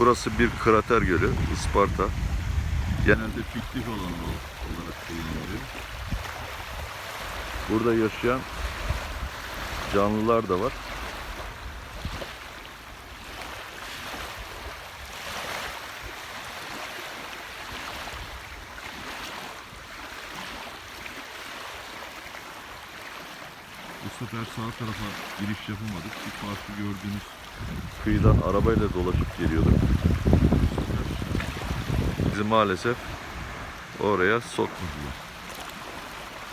Burası bir krater gölü, Isparta. Genelde fiktif olan olarak biliniyor. Burada yaşayan canlılar da var. Bu sefer sağ tarafa giriş yapamadık. Şu farklı gördüğünüz kıyıdan arabayla dolaşıp geliyorduk. Bizi maalesef oraya sokmadılar.